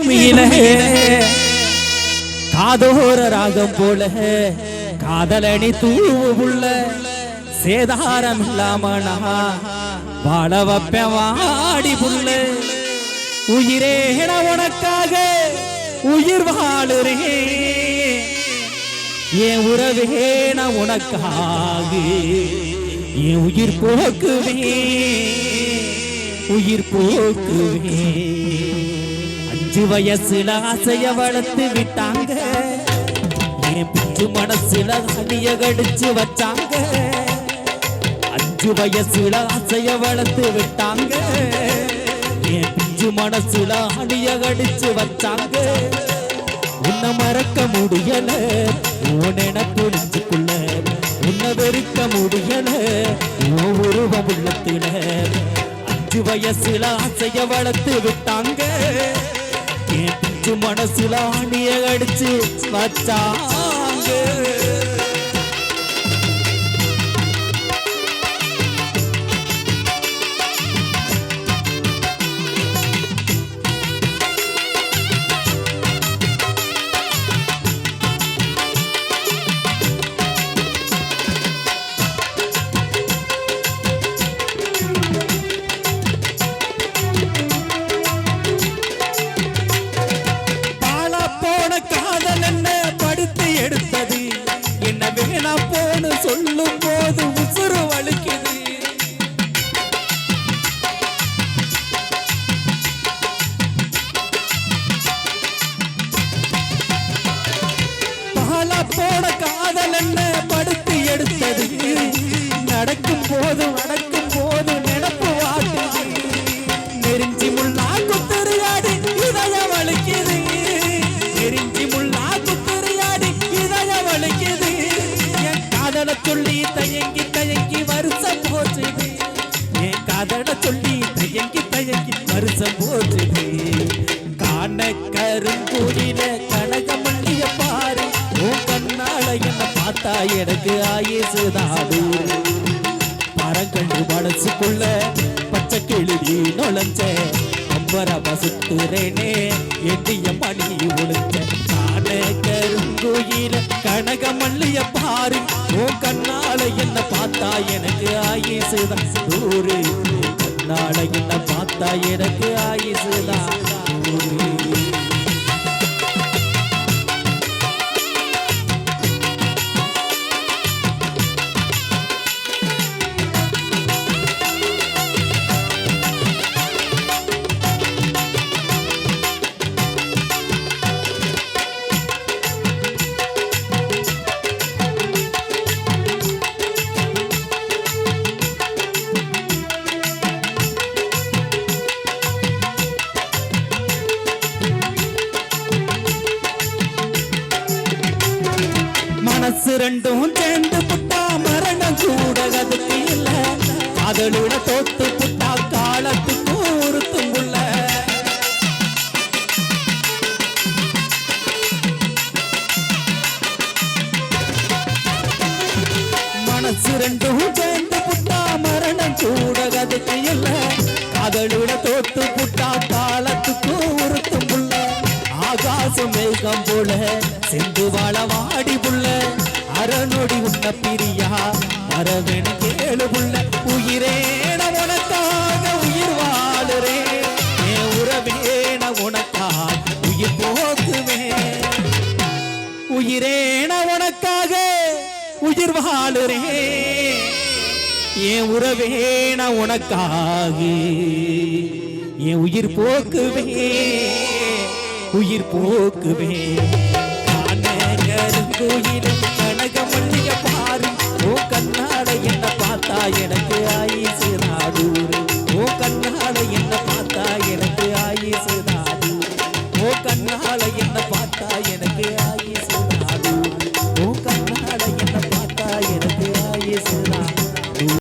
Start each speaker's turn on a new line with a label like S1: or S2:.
S1: பூமியில காதோர ராகம் போல காதலணி தூவுள்ள சேதாரம் இல்லாமனா வாழ வைப்பேன் வாடி புள்ள. உயிரே உனக்காக உயிர் வாழுறே. என் உறவே நான் உனக்காக. என் உயிர் போக்குவே. உயிர் போக்குவே. அஞ்சு வயசுல ஆசைய வளர்த்து விட்டாங்க. என் பிஞ்சு மனசுல அடிய கடிச்சு வச்சாங்க. அஞ்சு வயசுல ஆசைய வளர்த்து விட்டாங்க. என் பிஞ்சு மனசுல அடிய கடிச்சு வச்சாங்க. உன்னை மறக்க முடியல உன புரிஞ்சுக்குள்ள உன்னை வெறுக்க முடியல உன் உருவம் உள்ளத்துல. அஞ்சு வயசுல ஆசைய வளர்த்து விட்டாங்க. என் மனசுல ஆணிய அடிச்சு வச்சாங்க. போன்னு சொல்லும் போது உசுறு வலிக்குது. பாலா போன காதல் என்ன படுத்து எடுத்தது? நடக்கும் போது நடக்கும் என் சொல்லி தயங்கி தயங்கி வருஷம் போச்சுது. காண கருங்கூடில கனகமல்லிய பாரு உன் கண்ணால என்ன பார்த்தா எனக்கு ஆயேசுதாடு மரங்கண்டு மனசுக்குள்ள பச்சை கிளி நுழைஞ்ச அம்பரம சுத்துறேனே எண்ணிய மணி ஒளிஞ்ச காண கருங்குயில கனகமல்லிய பாரு உன் கண்ணால என்ன பார்த்தா எனக்கு ஆயேசுதான் ஊரு கண்ணால என்ன பார்த்தா எனக்கு ஆயுசுதான். ரெண்டும் சேர்ந்து புட்டா மரணம் கூட கதுக்கு இல்ல. அதனோட தோத்து புட்டா காலத்துக்கு உறுத்தும் புள்ள மனசு ரெண்டும் சேர்ந்து புட்டா மரணம் கூட கதுக்கு இல்ல. அதனோட தோத்து புட்டா காலத்துக்கு உறுத்தும் புள்ள ஆகாசம் மேகம் போல செந்து வாழ வாடி புள்ள. அறநொடி உன்ன பிரியா. மரவென கேளு புள்ள உயிரேன உனக்காக உயிர் வாழுறே என் உறவேன உனக்காக உயிர் போக்குவேன் உயிரேன உனக்காக உயிர் வாழுறேன் என் உறவேன உனக்காக என் உயிர் போக்குவே உயிர் போக்குவே காண கருங்குயில கனக மல்லிய பாரு ஓ கண்ணாட என்ன பார்த்தா எனக்கு ஆயிசு நாடூரு. ஓ கண்ணாட என்ன பார்த்தா எனக்கு ஆயிசு நாடூரு. ஓ கண்ணாட என்ன பார்த்தா எனக்கு